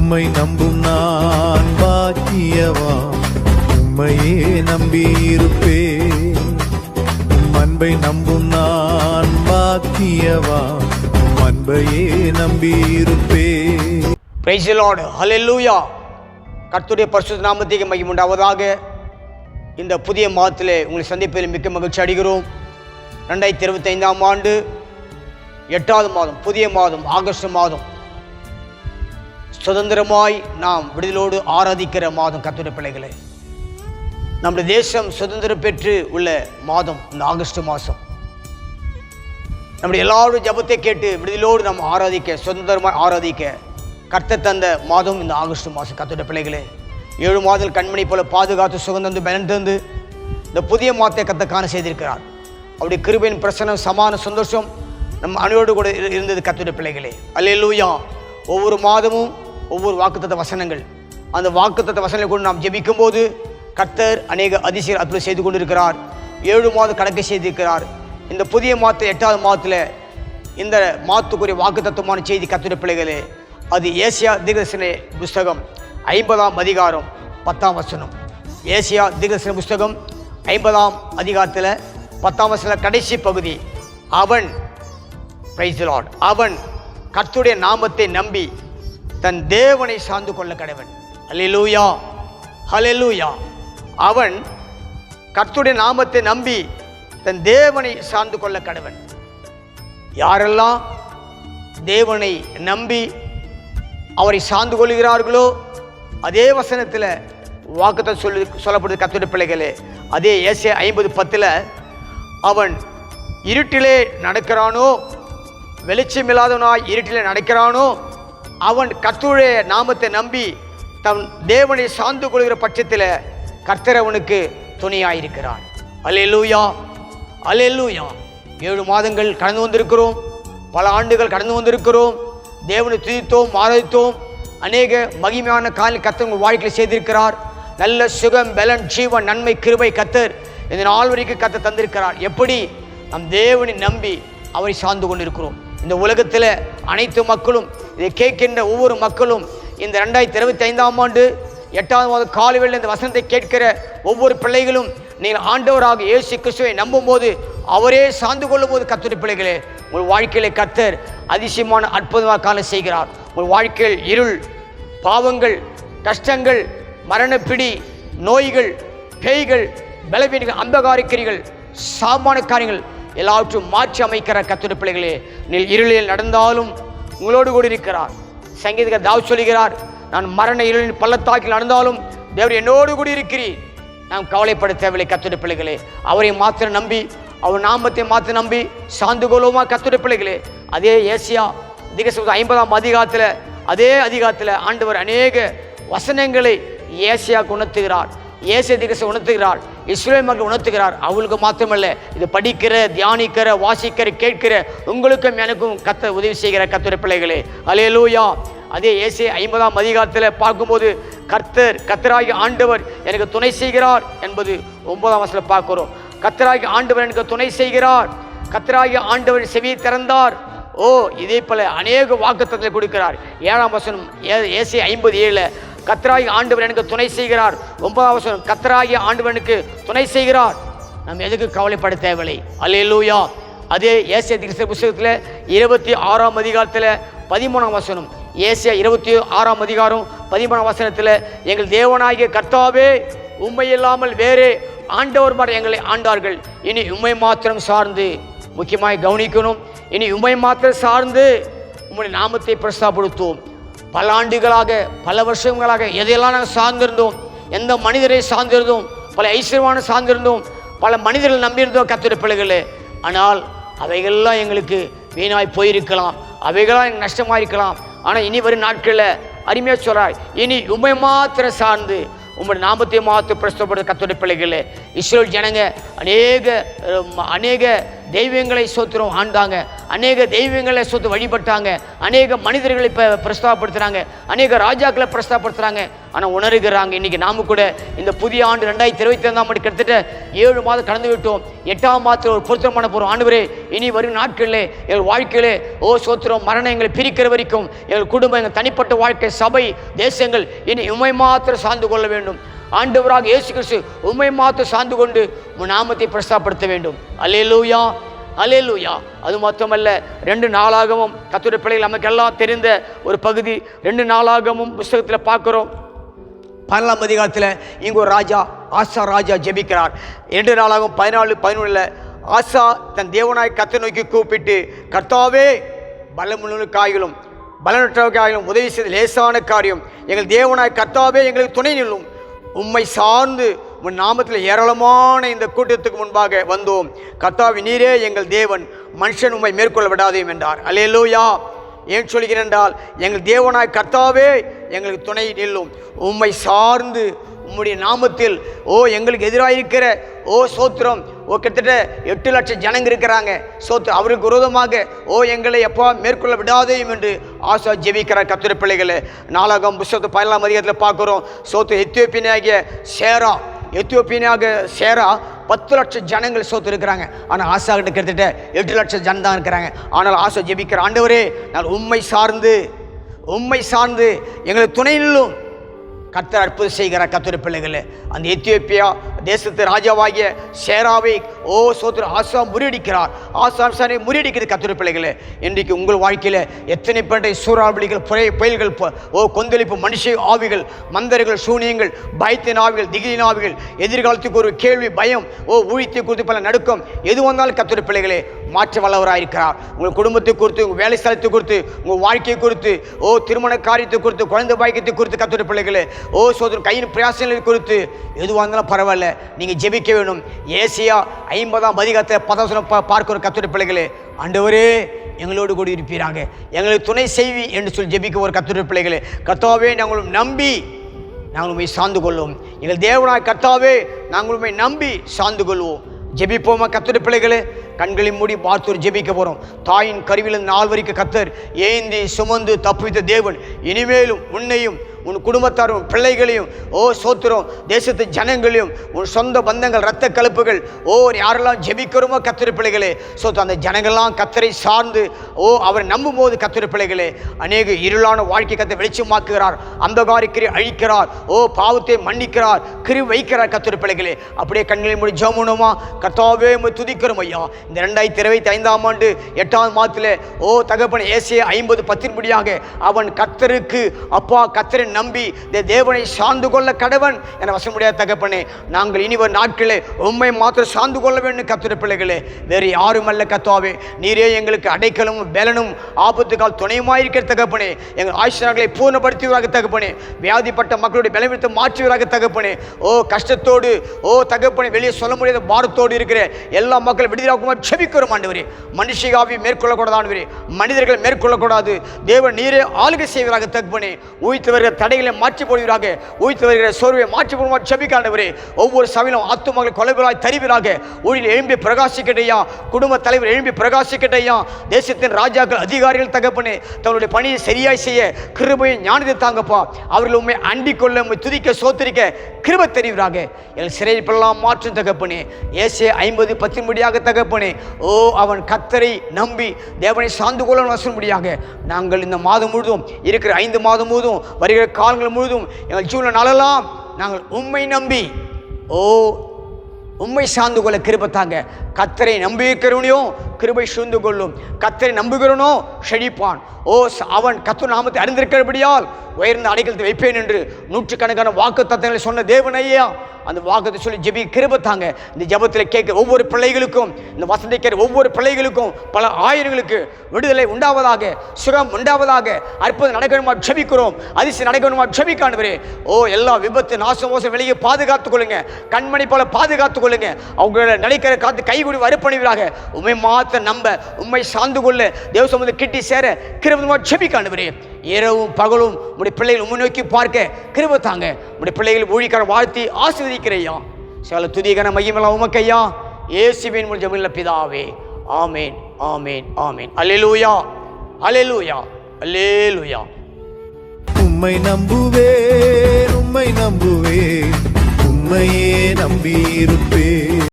உம்மை நம்பும் நான் பாக்கியவா? உம்மையே நம்பியிருப்பே உம் அன்பை நம்பும் நான் பாக்கியவா அன்பையே நம்பியிருப்பே பிரைஸ் ஹலெல்லூயா கர்த்துடைய பரிசுத்த நாமத்துக்கு மையம் உண்டாவதாக. இந்த புதிய மாதத்தில் உங்களை சந்திப்பதில் மிக்க மகிழ்ச்சி அடைகிறோம். ரெண்டாயிரத்தி இருபத்தைந்தாம் ஆண்டு எட்டாவது மாதம் புதிய மாதம் ஆகஸ்ட் மாதம். சுதந்திரமாய் நாம் விடுதலோடு ஆராதிக்கிற மாதம் கர்த்தருடைய பிள்ளைகளே. நம்முடைய தேசம் சுதந்திரம் பெற்று உள்ள மாதம் இந்த ஆகஸ்ட் மாதம். நம்முடைய எல்லாருடைய ஜபத்தை கேட்டு விடுதலோடு நாம் ஆராதிக்க சுதந்திரமாக ஆராதிக்க கர்த்த தந்த மாதம் இந்த ஆகஸ்ட் மாதம் கர்த்தருடைய பிள்ளைகளே. ஏழு மாதம் கண்மணி போல பாதுகாத்து சுகந்தந்து பலன் தந்து இந்த புதிய மாதத்தை கத்த காண செய்திருக்கிறார். அவருடைய கிருபையின் பிரசனம் சமான சந்தோஷம் நம்ம அணியோடு கூட இரு- இருந்தது கர்த்தருடைய பிள்ளைகளே. அல்லேலூயா. ஒவ்வொரு மாதமும் ஒவ்வொரு வாக்குத்தத்த வசனங்கள். அந்த வாக்குத்தத்த வசனங்களை கொண்டு நாம் ஜெபிக்கும் போது கர்த்தர் அநேக அதிசய அற்புதம் செய்து கொண்டிருக்கிறார். ஏழு மாதம் கணக்கு செய்திருக்கிறார். இந்த புதிய மாதத்தில் எட்டாவது மாதத்தில் இந்த மாத்துக்குரிய வாக்குத்தத்தமான செய்தி கத்துடைய பிள்ளைகளே அது ஏசியா தீர்க்கதரிசன புஸ்தகம் ஐம்பதாம் அதிகாரம் பத்தாம் வசனம். ஏசியா திகர்சன புஸ்தகம் ஐம்பதாம் அதிகாரத்தில் பத்தாம் வசன கடைசி பகுதி. அவன் பிரைஸ் லார்ட் அவன் கத்துடைய நாமத்தை நம்பி தன் தேவனை சார்ந்து கொள்ள கடவன். ஹalleluya ஹலெலூயா அவன் கர்த்தருடைய நாமத்தை நம்பி தன் தேவனை சார்ந்து கொள்ள கடவன். யாரெல்லாம் தேவனை நம்பி அவரை சார்ந்து கொள்கிறார்களோ அதே வசனத்தில் வாக்குத்த சொல்லி சொல்லப்படுது கத்துடைய பிள்ளைகளே. அதே ஏசிய ஐம்பது பத்தில் அவன் இருட்டிலே நடக்கிறானோ வெளிச்சமில்லாதவனாய் இருட்டிலே நடக்கிறானோ அவன் கர்த்தருடைய நாமத்தை நம்பி தன் தேவனை சார்ந்து கொள்கிற பட்சத்தில் கர்த்தர் அவனுக்கு துணையாயிருக்கிறான் அல்லேலூயா அல்லேலூயா ஏழு மாதங்கள் கடந்து வந்திருக்கிறோம். பல ஆண்டுகள் கடந்து வந்திருக்கிறோம். தேவனை துதித்தோம் ஆராதித்தோம். அநேக மகிமையான காலில் கத்தர் உங்கள் வாழ்க்கையில் செய்திருக்கிறார். நல்ல சுகம் பலன் ஜீவன் நன்மை கிருபை கத்தர் இந்த நாள் வரைக்கும் கத்த தந்திருக்கிறார். எப்படி? நம் தேவனை நம்பி அவரை சார்ந்து கொண்டிருக்கிறோம். இந்த உலகத்தில் அனைத்து மக்களும் இதை கேட்கின்ற ஒவ்வொரு மக்களும் இந்த ரெண்டாயிரத்தி இருபத்தி ஐந்தாம் ஆண்டு எட்டாவது மாதம் காலையில் இந்த வசனத்தை கேட்கிற ஒவ்வொரு பிள்ளைகளும் நீங்கள் ஆண்டவராக இயேசு கிறிஸ்துவை நம்பும்போது அவரே சார்ந்து கொள்ளும் போது கத்துரை பிள்ளைகளே உங்கள் வாழ்க்கையில கத்தர் அதிசயமான அற்புதமாக காலம் செய்கிறார். உங்கள் வாழ்க்கையில் இருள் பாவங்கள் கஷ்டங்கள் மரணப்பிடி நோய்கள் பேய்கள் பலவீனங்கள் அந்தகாரிக்கிரிகள் சாமான காரியங்கள் எல்லாவற்றும் மாற்றி அமைக்கிற கத்துரை பிள்ளைகளே. நீ இருளில் நடந்தாலும் உங்களோடு கூட இருக்கிறார். சங்கீதகர் தாவ் சொல்லுகிறார் நான் மரண இருளின் பள்ளத்தாக்கில் நடந்தாலும் தேவர் என்னோடு கூட இருக்கிறீர். நாம் கவலைப்பட தேவையில்லை கத்துட பிள்ளைகளே. அவரை மாத்திரம் நம்பி அவர் நாமத்தை மாற்ற நம்பி சாந்து கோலமாக கத்துட பிள்ளைகளே. அதே ஏசியா திகசம் ஐம்பதாம் அதிகாரத்தில் அதே அதிகாரத்தில் ஆண்டவர் அநேக வசனங்களை ஏசியா உணர்த்துகிறார். ஏசிய திகசை உணர்த்துகிறார். இஸ்ரேல் மக்கள் உணர்த்துகிறார். அவளுக்கு மாத்திரமல்ல இது படிக்கிற தியானிக்கிற வாசிக்கிற கேட்கிற உங்களுக்கும் எனக்கும் கத்த உதவி செய்கிற கத்துரை பிள்ளைகளே. அலையலூயா அதே ஏசி ஐம்பதாம் அதிகாரத்தில் பார்க்கும்போது கர்த்தர் கர்த்தராகி ஆண்டவர் எனக்கு துணை செய்கிறார் என்பது ஒன்பதாம் வசனம் பார்க்குறோம். கர்த்தராகி ஆண்டவர் எனக்கு துணை செய்கிறார். கர்த்தராகி ஆண்டவர் செவியை திறந்தார். ஓ இதே போல அநேக வாக்குத்தத்தை கொடுக்கிறார். ஏழாம் வசனம் ஏ- ஏசி ஐம்பது ஏழில் கத்தராகி ஆண்டவர் எனக்கு துணை செய்கிறார். ஒன்பதாவது வசனம் கத்தராகி ஆண்டவனுக்கு துணை செய்கிறார். நம்ம எதுக்கு கவலைப்பட தேவையில்லை. அல்லேலூயா அதே ஏசிய திருஷ்ண புஸ்தகத்தில் இருபத்தி ஆறாம் அதிகாரத்தில் பதிமூணாம் வசனம். ஏசியா இருபத்தி ஆறாம் அதிகாரம் பதிமூணாம் வசனத்தில் எங்கள் தேவனாகிய கர்த்தாவே உண்மை இல்லாமல் வேறு ஆண்டவர் மாதிரி எங்களை ஆண்டார்கள். இனி உண்மை மாத்திரம் சார்ந்து முக்கியமாக கவனிக்கணும். இனி உண்மை மாத்திரம் சார்ந்து உங்களுடைய நாமத்தை பிரஸ்தாப்படுத்துவோம் பல ஆண்டுகளாக பல வருஷங்களாக எதையெல்லாம் நாங்கள் சார்ந்திருந்தோம் எந்த மனிதரை சார்ந்திருந்தோம் பல ஐஸ்வர்யமான சார்ந்திருந்தோம் பல மனிதர்கள் நம்பியிருந்தோம் கத்துரை பிள்ளைகளே. ஆனால் அவைகள்லாம் எங்களுக்கு வீணாய் போயிருக்கலாம் அவைகளாம் எனக்கு நஷ்டமாக இருக்கலாம் ஆனால் இனி வரும் நாட்களில் அருமையாக சொல்கிறாய் இனி உமை மாத்திர சார்ந்து உங்களுடைய நாமத்தை மாற்ற பிரஸ்தப்படுற கத்தோட பிள்ளைகளே இஸ்ரோல் ஜனங்க அநேக அநேக தெய்வங்களை சோத்திரம் ஆண்டாங்க. அநேக தெய்வங்களை சொத்து வழிபட்டாங்க. அநேக மனிதர்களை இப்போ பிரஸ்தாபப்படுத்துகிறாங்க அநேக ராஜாக்களை பிரஸ்தாபப்படுத்துகிறாங்க ஆனால் உணர்கிறாங்க. இன்றைக்கி நாம கூட இந்த புதிய ஆண்டு ரெண்டாயிரத்தி இருபத்தி ஐந்தாம் ஆண்டு கிட்டத்தட்ட ஏழு மாதம் கடந்து விட்டோம். எட்டாம் மாதத்தில் ஒரு பொருத்தமான போகிறோம் ஆண்டுவரே இனி வரும் நாட்களில் எங்கள் வாழ்க்கையிலே ஓ சோத்திரம் மரணம் எங்களை பிரிக்கிற வரைக்கும் எங்கள் குடும்பம் எங்கள் தனிப்பட்ட வாழ்க்கை சபை தேசங்கள் இனி உமை மாத்திரம் சார்ந்து கொள்ள வேண்டும். ஆண்டவராக இயேசு கிறிஸ்து உண்மை மாத்திரம் சார்ந்து கொண்டு நாமத்தை பிரஸ்தாப்படுத்த வேண்டும். அல்லேலூயா. அல்லேலூயா. அது மட்டுமல்ல ரெண்டு நாளாகவும் கத்துரை பிள்ளைகள் நமக்கெல்லாம் தெரிந்த ஒரு பகுதி. ரெண்டு நாளாகவும் புஸ்தகத்தில் பார்க்குறோம். பதினாலாம் அதிகாரத்தில் இங்கே ஒரு ராஜா ஆசா ராஜா ஜெபிக்கிறார். இரண்டு நாளாகவும் பதினாலு பதினொன்றில் ஆசா தன் தேவனாய் கத்தை நோக்கி கூப்பிட்டு கர்த்தாவே பலமுள்ள காய்களும் பலனற்ற காய்களும் உதவி செய்த லேசான காரியம். எங்கள் தேவனாய் கர்த்தாவே எங்களுக்கு துணை நில்லும். உம்மை சார்ந்து உன் நாமத்தில் ஏராளமான இந்த கூட்டத்துக்கு முன்பாக வந்தோம். கத்தாவி நீரே எங்கள் தேவன். மனுஷன் உம்மை மேற்கொள்ள விடாதேயும் என்றார். அல்லேலூயா. ஏன் சொல்கிறேன் என்றால் எங்கள் தேவனாய் கர்த்தாவே எங்களுக்கு துணை நில்லும். உம்மை சார்ந்து உம்முடைய நாமத்தில் ஓ எங்களுக்கு எதிராக இருக்கிற ஓ சோத்திரம் ஓ கிட்டத்தட்ட எட்டு லட்சம் ஜனங்க இருக்கிறாங்க. சோத்து அவருக்கு விரோதமாக ஓ எங்களை எப்போ மேற்கொள்ள விடாதையும் என்று ஆசா ஜெபிக்கிறார் கத்திர பிள்ளைகளை. நாளாகம் புஸ்தகத்தை பதினாலாம் அதிகாரத்தில் பார்க்குறோம். சோத்து எத்தியோப்பியனாகிய சேரா எத்தியோப்பியனாக சேரா பத்து லட்சம் ஜனங்கள் சோத்து இருக்கிறாங்க ஆனால் ஆசா கிட்ட கிட்டத்தட்ட எட்டு லட்சம் ஜனம் தான் இருக்கிறாங்க. ஆனால் ஆசா ஜெபிக்கிற ஆண்டவரே நான் உண்மை சார்ந்து உண்மை சார்ந்து எங்களுக்கு துணையிலும் கத்தர் அற்புதம் செய்கிறார் கத்துரை பிள்ளைகளே. அந்த எத்தியோப்பியா தேசத்து ராஜாவாகிய சேராவை ஓ சோத்திர ஆசா முறியடிக்கிறார். ஆசானை முறியடிக்கிறது கத்திர பிள்ளைகளே. இன்றைக்கு உங்கள் வாழ்க்கையில் எத்தனை பண்டை சூறாவளிகள் புய புயல்கள் ஓ கொந்தளிப்பு மனுஷ ஆவிகள் மந்தர்கள் சூனியங்கள் பயத்தின் ஆவிகள் திகிலின் ஆவிகள் எதிர்காலத்துக்கு ஒரு கேள்வி பயம் ஓ ஊழியத்தை குறித்து பல நடுக்கம் எது வந்தாலும் கத்திர பிள்ளைகளே மாற்ற வல்லவராயிருக்கிறார் உங்கள் குடும்பத்தை குறித்து உங்கள் வேலை ஸ்தலத்தை குறித்து உங்கள் வாழ்க்கையை குறித்து ஓ திருமண காரியத்தை குறித்து குழந்தை பாக்கியத்தை குறித்து கத்துரை பிள்ளைகளே ஓ சோதர் கையின் பிரயாசங்களை குறித்து எதுவாக இருந்தாலும் பரவாயில்ல. நீங்கள் ஜெபிக்க வேணும். ஏசியா ஐம்பதாம் அதிகாரத்தை பதாசனம் பா பார்க்கிற கத்துரை பிள்ளைகளே ஆண்டவரே எங்களோடு கூட இருப்பீராங்க எங்களுக்கு துணை செய்வி என்று சொல்லி ஜெபிக்க ஒரு கத்துரை பிள்ளைகளே கர்த்தாவே நாங்களும் நம்பி நாங்கள் உண்மை சார்ந்து கொள்வோம் எங்கள் தேவனாய் கர்த்தாவே நாங்கள் உண்மை நம்பி சார்ந்து கொள்வோம் ஜெபிப்போமா கத்துரை பிள்ளைகளே? கண்களை மூடி பார்த்தோர் ஜெபிக்க போகிறோம் தாயின் கருவிலிருந்து நாள் வரைக்கும் கத்தர் ஏந்தி சுமந்து தப்பித்த தேவன் இனிமேலும் உன்னையும் உன் குடும்பத்தாரும் பிள்ளைகளையும் ஓ சோத்திரம் தேசத்து ஜனங்களையும் உன் சொந்த பந்தங்கள் இரத்த கலப்புகள் ஓ யாரெல்லாம் ஜெபிக்கிறோமோ கத்திர பிள்ளைகளே. சோத்து அந்த ஜனங்கள்லாம் கத்தரை சார்ந்து ஓ அவர் நம்பும் போது கத்திர பிள்ளைகளே அநேக இருளான வாழ்க்கை கத்தை வெளிச்சமாக்குகிறார் அந்தகாரிக்கிரி அழிக்கிறார் ஓ பாவத்தை மன்னிக்கிறார் கிரி வைக்கிறார் கத்திர பிள்ளைகளே. அப்படியே கண்களை மூடி ஜோமுனமா கத்தாவே துதிக்கிறோம் ஐயா. இந்த ரெண்டாயிரத்தி இருபத்தி ஐந்தாம் ஆண்டு எட்டாவது மாதத்தில் ஓ தகப்பன் ஏசிய ஐம்பது பத்தின்படியாக அவன் கத்தருக்கு அப்பா கத்தரின் நம்பி இந்த தேவனை சார்ந்து கொள்ள கடவன் என வச முடியாத தகப்பனே நாங்கள் இனி ஒரு நாட்களே உண்மை மாத்திரம் சார்ந்து கொள்ள வேண்டும் கத்திர பிள்ளைகளே. வேறு யாரும் அல்ல கத்தாவே நீரே எங்களுக்கு அடைக்கலும் பலனும் ஆபத்து கால் துணையுமாயிருக்கிற தகப்பனே. எங்கள் ஆயுஷங்களை பூர்ணப்படுத்துவதாக தகப்பனே. வியாதிப்பட்ட மக்களுடைய பலவீனத்தை மாற்றுவதாக தகப்பனே. ஓ கஷ்டத்தோடு ஓ தகப்பனே வெளியே சொல்ல முடியாத பாரத்தோடு இருக்கிற எல்லா மக்களும் விடுதலாக்குமா செபிக்கிறோம் ஆண்டவரே. மனுஷிகாவி மேற்கொள்ளக்கூடாது ஆண்டவரே. மனிதர்கள் மேற்கொள்ளக்கூடாது. தேவன் நீரே ஆளுகை செய்வதாக தகப்பனே. ஊய்த்து தடைகளை மாற்றி போடுவீராக. உயிர்த்து வருகிற சோர்வை மாற்றி போடுவார் செபிக்க ஒவ்வொரு சபையிலும் ஆத்துமகள் கொலைவராய் தருவீராக. ஊழில் எழும்பி பிரகாசிக்கட்டையா. குடும்ப தலைவர் எழும்பி பிரகாசிக்கட்டையா. தேசத்தின் ராஜாக்கள் அதிகாரிகள் தகப்பனே தங்களுடைய பணியை சரியாய் செய்ய கிருபையை ஞானத்தை தாங்கப்பா. அவர்கள் உண்மை அண்டிக் கொள்ள உண்மை துதிக்க சோத்தரிக்க கிருபை என் எங்கள் சிறைப்பெல்லாம் மாற்றும் தகப்பனே. ஏசே ஐம்பது பத்தின்படியாக தகப்பனே. ஓ அவன் கத்தரை நம்பி தேவனை சார்ந்து கொள்ள வசனும்படியாக நாங்கள் இந்த மாதம் முழுதும் இருக்கிற ஐந்து மாதம் முழுதும் வருகிற காலங்கள் முழுதும் எங்கள் ஜீவன நாளெல்லாம் நாங்கள் உண்மை நம்பி ஓ உண்மை சார்ந்து கொள்ள கிருபத்தாங்க கத்தரை நம்பியிருக்கிறவனையும் கிருபை சூழ்ந்து கொள்ளும். கத்தரை நம்புகிறவனோ செழிப்பான் ஓ அவன் கத்து நாமத்தை அறிந்திருக்கிறபடியால் உயர்ந்த அடைக்கலத்தை வைப்பேன் என்று நூற்றுக்கணக்கான வாக்கு தத்தங்களை சொன்ன தேவனையா அந்த வாக்கத்தை சொல்லி ஜெபி கிருபத்தாங்க இந்த ஜெபத்தில் கேட்க ஒவ்வொரு பிள்ளைகளுக்கும் இந்த வசந்தை கேட்க ஒவ்வொரு பிள்ளைகளுக்கும் பல ஆயிரங்களுக்கு விடுதலை உண்டாவதாக சுகம் உண்டாவதாக அற்புதம் நடக்கணுமா ஜெபிக்கிறோம். அதிசயம் நடக்கணுமா ஜெபிக்கானவரே ஓ எல்லா விபத்து நாசம் மோசம் வெளியே பாதுகாத்துக் கொள்ளுங்க. கண்மணி போல பாதுகாத்துக் கொள்ளுங்க. அவங்கள நினைக்கிற காத்து கை கூடி வறுப்பணிவராக. உண்மை மாத்த நம்ப உண்மை சார்ந்து கொள்ள. தேவ சமுதம் கிட்டி சேர கிருபமா அனுப்புறே இரவும் பகலும் உடைய பிள்ளைகள் உண்மை நோக்கி பார்க்க கிருப தாங்க. உடைய பிள்ளைகள் ஊழிக்கார வாழ்த்தி ஆசீர்வதிக்கிறையா சில துதிகன மையமெல்லாம் உமக்கையா இயேசுவின் மூலம் ஜெபமில்ல பிதாவே. ஆமேன் ஆமேன் ஆமேன். அலிலூயா அலிலூயா அல்லேலூயா. உம்மை நம்புவே உம்மை நம்புவே உம்மையே நம்பியிருப்பே